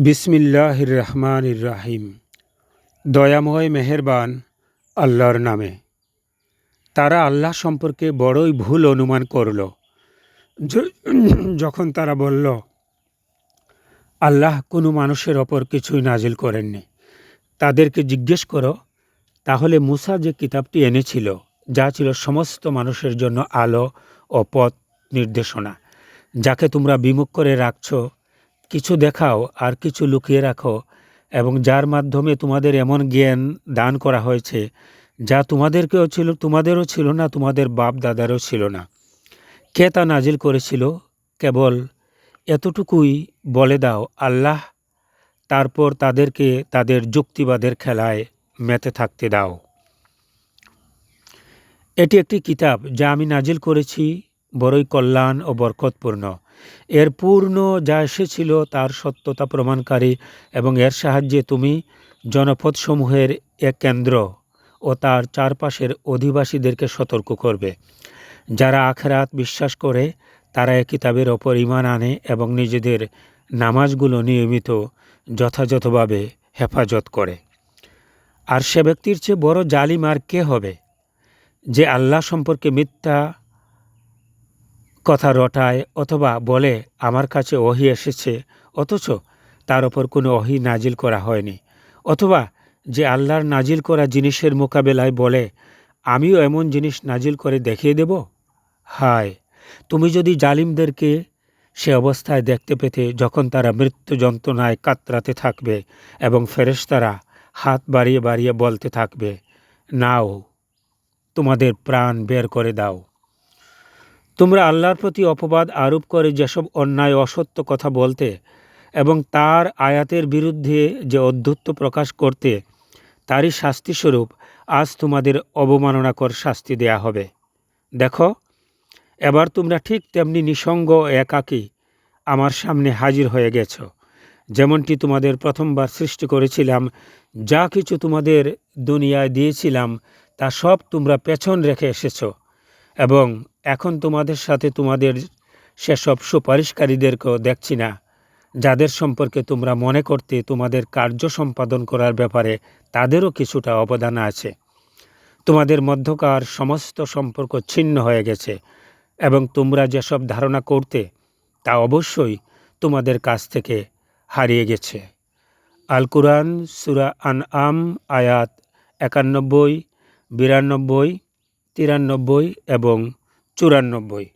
বিসমিল্লাহির রহমান রাহিম দয়াময় মেহেরবান আল্লাহর নামে। তারা আল্লাহ সম্পর্কে বড়ই ভুল অনুমান করল। যখন তারা বলল, আল্লাহ কোনো মানুষের ওপর কিছুই নাজিল করেননি। তাদেরকে জিজ্ঞেস করো, তাহলে মুসা যে কিতাবটি এনেছিল, যা ছিল সমস্ত মানুষের জন্য আলো ও পথ নির্দেশনা, যাকে তোমরা বিমুখ করে রাখছো কিছু দেখাও আর কিছু লুকিয়ে রাখো এবং যার মাধ্যমে তোমাদের এমন জ্ঞান দান করা হয়েছে, যা তোমাদেরকেও ছিল, তোমাদেরও ছিল না, তোমাদের বাপ দাদারও ছিল না। কে তা নাজিল করেছিল? কেবল এতটুকুই বলে দাও, আল্লাহ তারপর তাদেরকে তাদের যুক্তিবাদের খেলায় মেতে থাকতে দাও। এটি একটি কিতাব যা আমি নাজিল করেছি বড়ই কল্যাণ ও বরকতপূর্ণ। এর পূর্ণ যা এসেছিল তার সত্যতা প্রমাণকারী এবং এর সাহায্যে তুমি জনপদসমূহের এক কেন্দ্র ও তার চারপাশের অধিবাসীদেরকে সতর্ক করবে। যারা আখেরাত বিশ্বাস করে, তারা এ কিতাবের ওপর ইমান আনে এবং নিজেদের নামাজগুলো নিয়মিত যথাযথভাবে হেফাজত করে। আর সে ব্যক্তির চেয়ে বড় জালিম আর কে হবে? যে আল্লাহ সম্পর্কে মিথ্যা কথা রটায় অথবা বলে, আমার কাছে ওহি এসেছে, অথচ তার ওপর কোনো ওহি নাজিল করা হয়নি। অথবা, যে আল্লাহর নাজিল করা জিনিসের মোকাবেলায় বলে, আমিও এমন জিনিস নাজিল করে দেখিয়ে দেব? হায়, তুমি যদি জালিমদেরকে সে অবস্থায় দেখতে পেতে যখন তারা মৃত্যু যন্ত্রণায় কাতরাতে থাকবে এবং ফেরেশতারা হাত বাড়িয়ে বাড়িয়ে বলতে থাকবে, নাও, তোমাদের প্রাণ বের করে দাও। তোমরা আল্লাহর প্রতি অপবাদ আরোপ করে যেসব অন্যায় অসত্য কথা বলতে এবং তার আয়াতের বিরুদ্ধে যে অধ্যত্ব প্রকাশ করতে, তারই শাস্তিস্বরূপ আজ তোমাদের অবমাননাকর শাস্তি দেয়া হবে। দেখো, এবার তোমরা ঠিক তেমনি নিসঙ্গ একাকী আমার সামনে হাজির হয়ে গেছ। যেমনটি তোমাদের প্রথমবার সৃষ্টি করেছিলাম, যা কিছু তোমাদের দুনিয়ায় দিয়েছিলাম, তা সব তোমরা পেছন রেখে এসেছ। এবং এখন তোমাদের সাথে তোমাদের সেসব সুপারিশকারীদেরকেও দেখছি না, যাদের সম্পর্কে তোমরা মনে করতে তোমাদের কার্য সম্পাদন করার ব্যাপারে তাদেরও কিছুটা অবদান আছে। তোমাদের মধ্যকার সমস্ত সম্পর্ক ছিন্ন হয়ে গেছে এবং তোমরা যেসব ধারণা করতে, তা অবশ্যই তোমাদের কাছ থেকে হারিয়ে গেছে। আল কুরআন সুরা আন আম আয়াত একানব্বই, বিরানব্বই তিরানব্বই এবং চুরানব্বই।